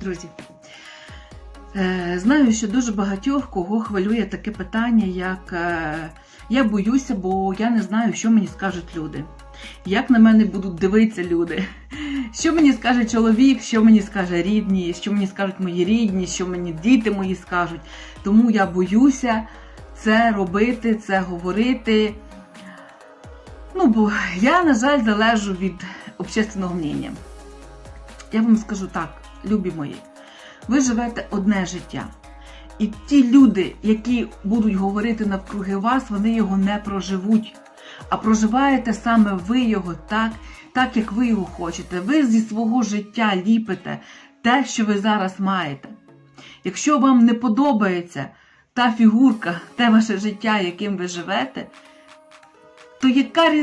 Друзі, е, знаю, що дуже багатьох кого хвилює таке питання, як е, я боюся, бо я не знаю, що мені скажуть люди. Як на мене будуть дивитися люди? Що мені скаже чоловік, що мені скаже рідні, що мені скажуть мої рідні, що мені діти мої скажуть. Тому я боюся це робити, це говорити. Ну, бо я, на жаль, залежу від общественного мнення. Я вам скажу так, любі мої, ви живете одне життя. І ті люди, які будуть говорити навкруги вас, вони його не проживуть. А проживаєте саме ви його так, так як ви його хочете. Ви зі свого життя ліпите те, що ви зараз маєте. Якщо вам не подобається та фігурка, те ваше життя, яким ви живете, то яка різниця?